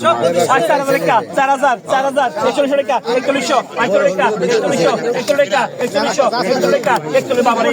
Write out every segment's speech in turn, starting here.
আট চার হাজার টাকা চার হাজার চার হাজার একচল্লিশশো টাকা একচল্লিশশো আটচল্লিশ টাকা একচল্লিশশো একচল্লিশ টাকা একচল্লিশশো একচল্লিশ টাকা একচল্লিশ বাবার এই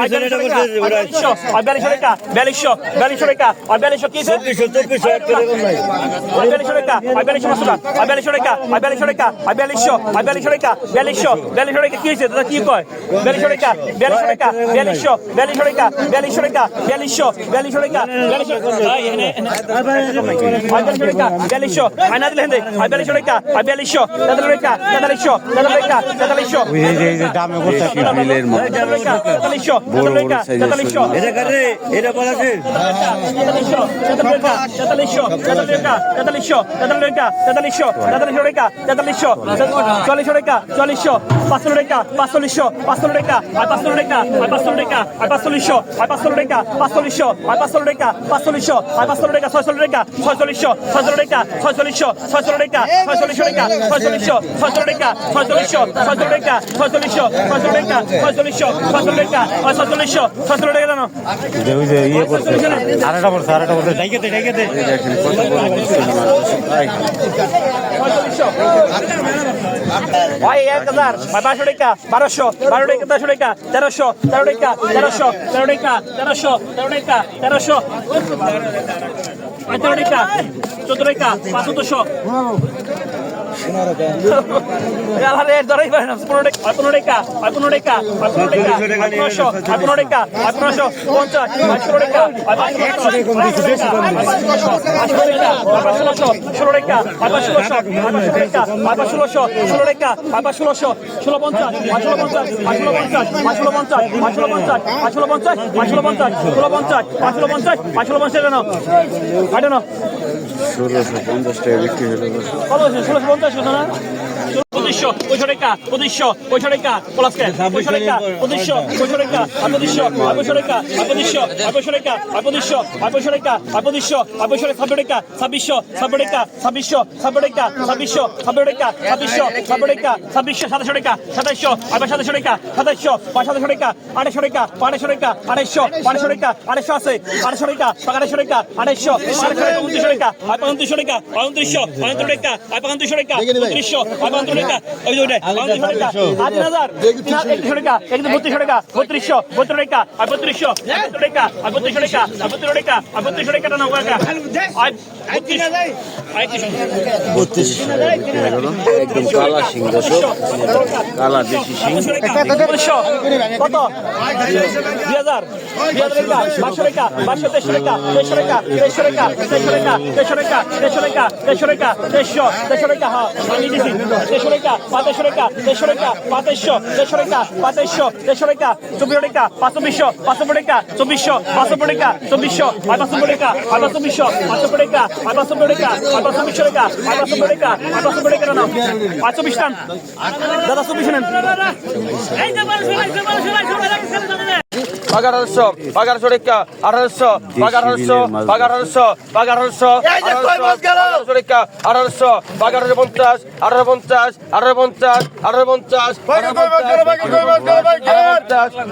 বিয়াল্লিশশো বিয়াল্লিশশো টাকা বিয়াল্লিশশো বিয়াল্লিশশো টাকা বিয়াল্লিশশো কি বিয়াল্লিশশো টাকা বিয়াল্লিশশো টাকা আর বিয়াল্লিশশো টাকা বিয়াল্লিশশো টাকা বিয়াল্লিশশো বিয়াল্লিশশো টাকা বিয়াল্লিশশো বিয়াল্লিশশো টাকা কি হয়েছে? দাদা কি কয়? বিয়াল্লিশশো টাকা বিয়াল্লিশশো টাকা বিয়াল্লিশশো বিয়াল্লিশশো টাকা বিয়াল্লিশশো টাকা বিয়াল্লিশশো বিয়াল্লিশশো টাকা বিয়াল্লিশশো ಐಬಲ್ ಶೋಡಕ ಐಬಲ್ ಶೋ ಐನಾದಲ ಹಿಂದೆ ಐಬಲ್ ಶೋಡಕ ಐಬಲ್ ಶೋ ನದಲ ರೇಖಾ ನದಲ ಶೋ ನದಲ চল্লিশ পাঁচশো রেখা পাঁচচল্লিশ শো রেখা পাঁচশো রেখা আর পাঁচশো রেখা আর রেখা পাঁচচল্লিশ শো আর পাঁচশো রেখা পাঁচচল্লিশ শো আর পাঁচশো রেখা ছয়শো রেখা ছয়চল্লিশশো ছয়চল্লিশ টাকা ছয়চল্লিশশো ছয়চল্লিশ টাকা ছয়চল্লিশশো টাকা ছয়চল্লিশশো ছয়চল্লিশ টাকা ছয়চল্লিশশো ছয়চল্লিশ টাকা ছয়চল্লিশশো ছয়চল্লিশ টাকা ছয়চল্লিশশো ছয়চল্লিশ টাকা আর ছয়চল্লিশশো ছয়চল্লিশ টাকা জানো ওই যে ইয়ে করছে আরেকটা বলছে আরেকটা বলছে ডাইকে দে ডাইকে দে। ভাই এক হাজার ভাই বারোশো টাকা বারোশো বারো টাকা তেরোশো টাকা তেরোশো তেরো টাকা তেরোশো তেরো টাকা তেরোশো তেরো টাকা তেরোশো। তেরো টাকা চোদ্দ টাকা পাঁচশো দরাই পারে না পনেরো টাকা পনেরো টাকা পনেরো টাকা পনেরো টাকা পনেরোশো পনেরো টাকা পনেরোশো পঞ্চাশ পাঁচশো টাকা পাঁচশো টাকা ষোলো টাকা পাঁচ ষোলোশো ষোলো টাকা পাঁচ ষোলোশো ষোলো পঞ্চাশ পাঁচশো পঞ্চাশ পাঁচশো পঞ্চাশ পাঁচশো পঞ্চাশ পাঁচশো পঞ্চাশ পাঁচশো পঞ্চাশ পাঁচশো পঞ্চাশ ষোলো পঞ্চাশ পাঁচশো পঞ্চাশ পাঁচশো পঞ্চাশ কেন ষোলোশো বিক্রি হলো ষোলোশো পঞ্চাশ সুতরাং পঁচিশশো পঁয়ষট্টিকা পঁচিশশো পঁয়ষট্টিকা প্লাস ক্যাশ পঁয়ষট্টিকা পঁচিশশো পঁয়ষট্টিকা আর পঁচিশশো আর পঁয়ষট্টিকা আর পঁচিশশো আর পঁয়ষট্টিকা আর পঁচিশশো আর পঁয়ষট্টিকা আর পঁচিশশো আর পঁয়ষট্টি ছাব্বটিকা ছাব্বিশশো ছাব্বটিকা ছাব্বিশশো ছাব্বটিকা ছাব্বিশশো ছাব্বটিকা ছাব্বিশশো ছাব্বটিকা ছাব্বিশশো সাতাশশো পাঁচ আড়াইশো আড়াইশো আড়াইশো আছে আড়াইশো আড়াইশো আড়াইশো টাকা ওই যে ওইটা উনত্রিশশো টাকা আর তিন হাজার। একত্রিশশো টাকা একত্রিশ বত্রিশশো টাকা বত্রিশশো বত্রিশ টাকা আর বত্রিশশো বত্রিশ টাকা আর বত্রিশশো টাকা আর বত্রিশ টাকা আর বত্রিশশো টাকা না টাকা আর বত্রিশ একদম কালা সিং কালা দেশি সিং কত? দুই হাজার। দুই হাজার টাকা পাঁচশো টাকা পাঁচশো তেইশশো টাকা তেইশশো টাকা তেইশশো টাকা তেইশশো টাকা তেইশশো টাকা তেইশশো টাকা তেইশশো টাকা তেইশশো তেইশশো টাকা হ্যাঁ তেইশশো টাকা রেখা পাঁচশো রেখা দেড়শো রেখা পাঁচশো দেড়শো রেখা পাঁচশো দেড়শো রেখা চব্বিশ রেখা পাঁচশো বিশশো পাঁচশো রেখা চব্বিশশো পাঁচশো রেখা চব্বিশশো পাঁচশো রেখা পাঁচশো বিশশো পাঁচশো রেখা পাঁচশো রেখা পাঁচশো বিশশো রেখা দাদা চব্বিশ নেন বাগারশো বাগারশো রেখা আঠারোশো বাগারশো বাগারশো বাগারশো আঠারোশো রেখা আঠারোশো বাগারশো পঞ্চাশ আঠারো পঞ্চাশ আঠারো পঞ্চাশ আঠারো পঞ্চাশ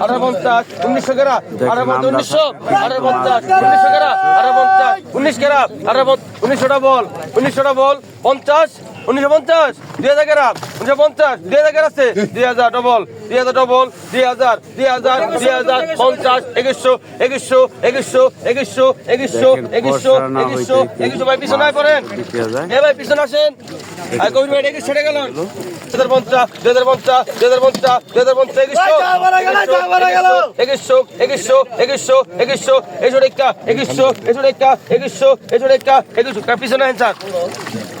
আঠারো পঞ্চাশ উনিশশো গেরা আঠারো উনিশশো আঠারো পঞ্চাশ উনিশশো গেরা আঠারো পঞ্চাশ উনিশ গেরা আঠারো উনিশশোটা বল উনিশশোটা বল পঞ্চাশ উনিশশো পঞ্চাশ দুই হাজার গ্রাম উনিশশো পঞ্চাশ দুই হাজার আছে দুই হাজার ডবল দুই হাজার ডবল দুই হাজার দুই হাজার দুই হাজার পঞ্চাশ একুশশো একুশশো একুশশো একুশশো একুশশো একুশশো একুশশো একুশশো ভাই পিছনে আয় পড়েন এ ভাই পিছনে আসেন আর কবির ভাই একুশ ছেড়ে গেলেন দুই হাজার পঞ্চাশ দুই হাজার পঞ্চাশ দুই হাজার পঞ্চাশ দুই হাজার পঞ্চাশ একুশশো একুশশো একুশশো একুশশো একুশশো একুশশো একুশশো একুশশো একুশশো একুশশো রেখা একুশশো পিছনে আছেন স্যার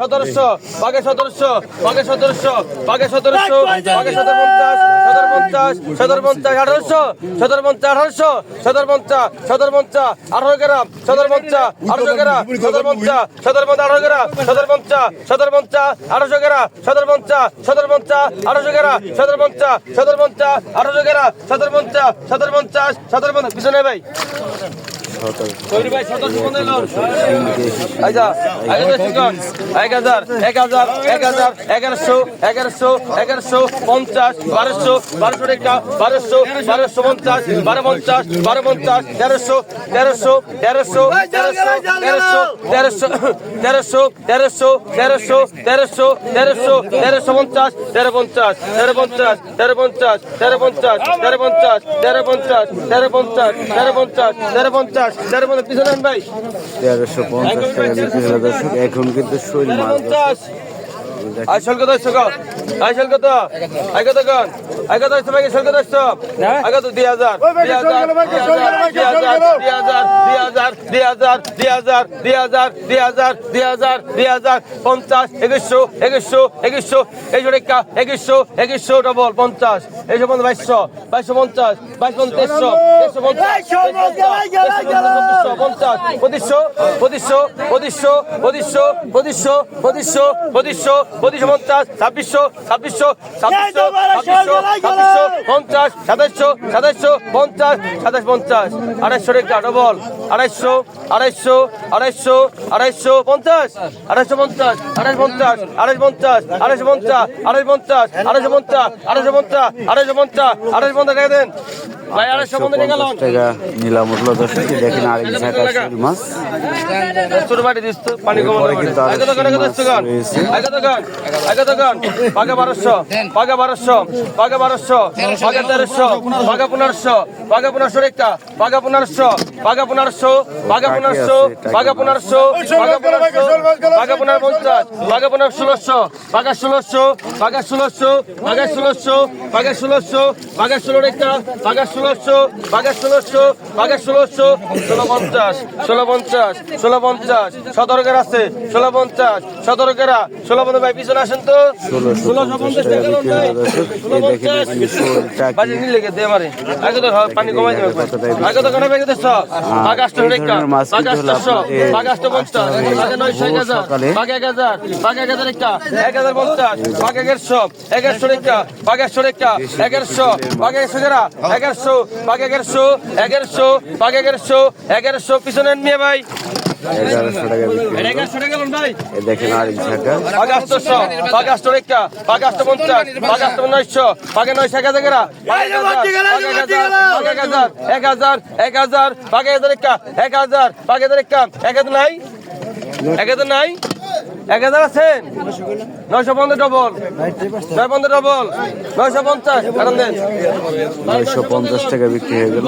সতেরোশো বাঘে সতেরোশো বাঘে সতেরোশো বাঘে সতেরোশো বাঘে সতেরো পঞ্চাশ সতেরো পঞ্চাশ আঠারোশো সতেরো পঞ্চাশ আঠারোশো সতেরো পঞ্চাশ সতেরো পঞ্চাশ আঠারো গ্রাম সতেরো পঞ্চাশ আঠারোশো গ্রাম সতেরো পঞ্চাশ সতেরো পঞ্চাশ আঠারো গ্রাম সতেরো পঞ্চাশ সতেরো পঞ্চাশ আঠারোশো গ্রাম সতেরো পঞ্চাশ সতেরো পঞ্চাশ আঠারোশো গ্রাম সতেরো পঞ্চাশ সতেরো পঞ্চাশ আঠারোশো গ্রাম সতেরো পঞ্চাশ সতেরো পঞ্চাশ সতেরো পঞ্চাশ পিছনে ভাই আচ্ছা এগারোশো এগারোশো এগারোশো পঞ্চাশ বারোশো বারোশো টাকা বারোশো বারোশো পঞ্চাশ বারো পঞ্চাশ বারো পঞ্চাশ তেরোশো তেরোশো তেরোশো তেরোশো তেরোশো তেরোশো তেরোশো তেরোশো তেরোশো তেরোশো তেরোশো পঞ্চাশ তেরো পঞ্চাশ তেরো পঞ্চাশ তেরো পঞ্চাশ তেরো পঞ্চাশ তেরো পঞ্চাশ তেরো পঞ্চাশ তেরো পঞ্চাশ তেরো পঞ্চাশ তেরো পঞ্চাশ তেরোশো পঞ্চাশ টাকা বিক্রি হলো দর্শক এখন কিন্তু শৈল মাছ আইসল কত আইসল কত আইসল কত আই কত কোন আই কত আইসল ভাই কত আইসল আই কত 2000 2000 2000 2000 2000 2000 2000 50 2100 2100 2100 এই জোড়ে কা 2100 2100 ডবল 50 এই জোড়ে 2200 2250 2250 2350 2350 2350 2350 2350 2350 পঁচিশশো পঞ্চাশ ছাব্বিশশো ছাব্বিশশো ছাব্বিশশো ছাব্বিশশো ছাব্বিশশো পঞ্চাশ সাতাশশো সাতাশশো পঞ্চাশ সাতাশ পঞ্চাশ আড়াইশো রেখা ডবল আড়াইশো আড়াইশো আড়াইশো আড়াইশো পঞ্চাশ আড়াইশো পঞ্চাশ আড়াইশ পঞ্চাশ আড়াইশ পঞ্চাশ আড়াইশো পঞ্চাশ আড়াইশ পঞ্চাশ আড়াইশো পঞ্চাশ আড়াইশো পঞ্চাশ আড়াইশো পঞ্চাশ আড়াইশো পঞ্চাশ টাকা দেন আড়াইশো পঞ্চাশ টাকা একশো পঞ্চাশ টাকা নিলাম উঠল দশ কেজি দেখেন আরেক ঝাঁকা শোল মাছ। এরপরে কিন্তু আরও মাছ রয়েছে। বারোশো পাগে বারোশো পাগে বারোশো পাগে তেরোশো পাগে পনেরোশো পাগে পনেরোশো রেখা পাগে পনেরোশো পাগে পনেরোশো পাগে পনেরোশো পাগে পনেরোশো পাগে পনেরোশো পাগে পনেরো পঞ্চাশ পাগে পনেরো ষোলোশো পাগে ষোলোশো পাগে ষোলোশো পাগে ষোলোশো পাগে ষোলোশো পাগে ষোলো রেখা পাগে ষোলোশো বাঘের ষোলোশো বাঘের ষোলোশো ষোলো পঞ্চাশ ষোলো পঞ্চাশ ষোলো পঞ্চাশ সতর্কের আছে ষোলো পঞ্চাশ সতর্কেরা ষোলো পঞ্চাশ ভাই পিছনে আসেন তো। ষোলোশো পঞ্চাশ লেগে পানি কমাই দেবে আগে তো কেন ভেঙে দিচ্ছ বাঘ আষ্ট বাঘ পঞ্চাশ। বাঘে নয়শো এক হাজার। একটা এক হাজার। পঞ্চাশ। বাঘ একের সব। একের শো রেখা। বাঘের শো রেখা। একের শো বাঘ একশো গেরা একের এগারোশো পাক এগারোশো এগারোশো পাক এগারোশো এগারোশো পিছনে নিয়ে ভাই। দেখেন আর পাঁচশো পাঁচশো রেখা পাঁচশো পঞ্চাশ পাঁচশো নয়শো হাজার এক হাজার এক হাজার পাঁচ হাজার এক হাজার পাঁচ হাজার রেখা এক হাজার নাই? এক নাই? এক হাজার আছেন? নয়শো পনেরো ডবল নয় পনেরো ডবল নয়শো পঞ্চাশ। নয়শো পঞ্চাশ টাকা বিক্রি হয়ে গেল।